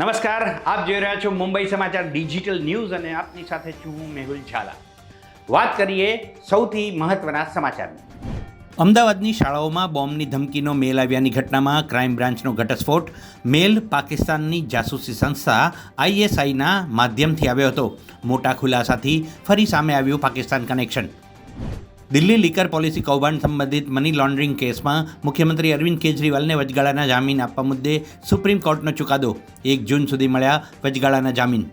નમસ્કાર, આપ જોઈ રહ્યા છો મુંબઈ સમાચાર ડિજિટલ ન્યૂઝ અને આપની સાથે છું હું મેહુલ ઝાલા. વાત કરીએ સૌથી મહત્વના સમાચારની. અમદાવાદની શાળાઓમાં બોમ્બની ધમકીનો મેલ આવ્યાની ઘટનામાં ક્રાઇમ બ્રાન્ચનો ઘટસ્ફોટ. મેલ પાકિસ્તાનની જાસૂસી સંસ્થા આઈએસઆઈના માધ્યમથી આવ્યો હતો. મોટા ખુલાસાથી ફરી સામે આવ્યું Pakistan connection. Delhi liquor policy કૌભાંડ સંબંધિત મની લોન્ડરિંગ કેસમાં મુખ્યમંત્રી અરવિંદ કેજરીવાલને વચગાળાના જામીન આપવા મુદ્દે સુપ્રીમ કોર્ટનો ચુકાદો. એક જૂન સુધી મળ્યા વચગાળાના જામીન.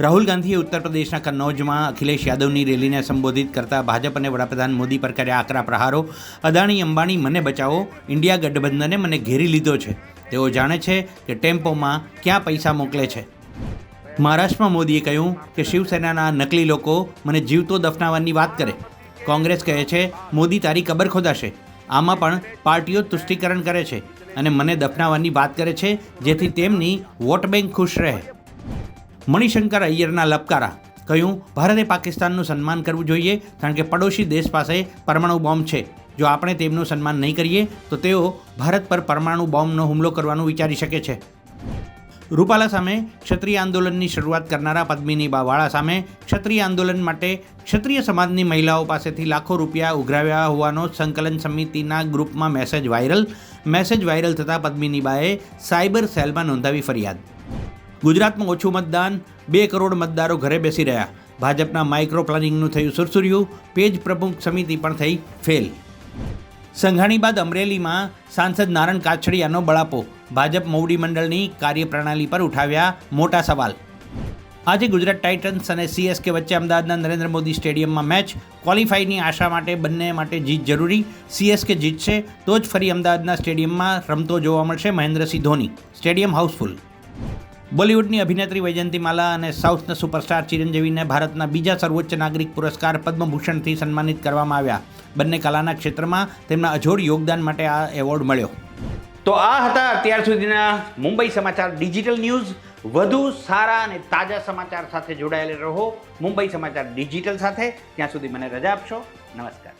રાહુલ ગાંધીએ ઉત્તર પ્રદેશના કન્નૌજમાં અખિલેશ યાદવની રેલીને સંબોધિત કરતા ભાજપ અને વડાપ્રધાન મોદી પર કર્યા આકરા પ્રહારો. અદાણી, અંબાણી, મને બચાવો, ઇન્ડિયા ગઠબંધને મને ઘેરી લીધો છે. તેઓ જાણે છે કે ટેમ્પોમાં ક્યાં પૈસા મોકલે છે. મહારાષ્ટ્રમાં મોદીએ કહ્યું કે શિવસેનાના નકલી લોકો મને જીવતો દફનાવવાની વાત કરે. કોંગ્રેસ કહે છે, મોદી તારી કબર ખોદાશે. આમાં પણ પાર્ટીઓ તુષ્ટિકરણ કરે છે અને મને દફનાવવાની વાત કરે છે, જેથી તેમની વોટ બેંક ખુશ રહે. મણિશંકર અય્યરના લપકારા કહ્યું, ભારતે પાકિસ્તાનનું સન્માન કરવું જોઈએ, કારણ કે પડોશી દેશ પાસે પરમાણુ બોમ્બ છે. જો આપણે તેમનું સન્માન નહીં કરીએ, તો તેઓ ભારત પર પરમાણુ બોમ્બનો હુમલો કરવાનું વિચારી શકે છે. રૂપાલા સામે ક્ષત્રિય આંદોલનની શરૂઆત કરનારા પદ્મિની બાવાળા સામે ક્ષત્રિય આંદોલન માટે ક્ષત્રિય સમાજની મહિલાઓ પાસેથી લાખો રૂપિયા ઉઘરાવ્યા હોવાનો સંકલન સમિતિના ગ્રુપમાં મેસેજ વાયરલ. મેસેજ વાયરલ થતાં પદ્મિનીબાએ સાયબર સેલમાં નોંધાવી ફરિયાદ. ગુજરાતમાં ઓછું મતદાન, બે કરોડ મતદારો ઘરે બેસી રહ્યા. ભાજપના માઇક્રો પ્લાનિંગનું થયું સુરસુર્યું, પેજ પ્રમુખ સમિતિ પણ થઈ ફેલ. સંઘાણી બાદ અમરેલીમાં સાંસદ નારણ કાછડિયાનો બળાપો. ભાજપ મોવડી મંડળની કાર્યપ્રણાલી પર ઉઠાવ્યા મોટા સવાલ. આજે ગુજરાત ટાઇટન્સ અને સીએસકે વચ્ચે અમદાવાદના નરેન્દ્ર મોદી સ્ટેડિયમમાં મેચ. ક્વોલિફાઈની આશા માટે બંને માટે જીત જરૂરી. સીએસકે જીતશે તો જ ફરી અમદાવાદના સ્ટેડિયમમાં રમતો જોવા મળશે મહેન્દ્રસિંહ ધોની. Stadium housefull. બોલિવૂડની અભિનેત્રી વૈજયંતીમાલા અને સાઉથના સુપરસ્ટાર ચિરંજીવીને ભારતના બીજા સર્વોચ્ચ નાગરિક પુરસ્કાર પદ્મભૂષણથી સન્માનિત કરવામાં આવ્યા. બંને કલાના ક્ષેત્રમાં તેમના અજોડ યોગદાન માટે આ એવોર્ડ મળ્યો. તો આ હતા અત્યાર સુધીના મુંબઈ સમાચાર ડિજિટલ ન્યૂઝ. વધુ સારા અને તાજા સમાચાર સાથે જોડાયેલા રહો મુંબઈ સમાચાર ડિજિટલ સાથે. ત્યાં સુધી મને રજા આપશો. નમસ્કાર.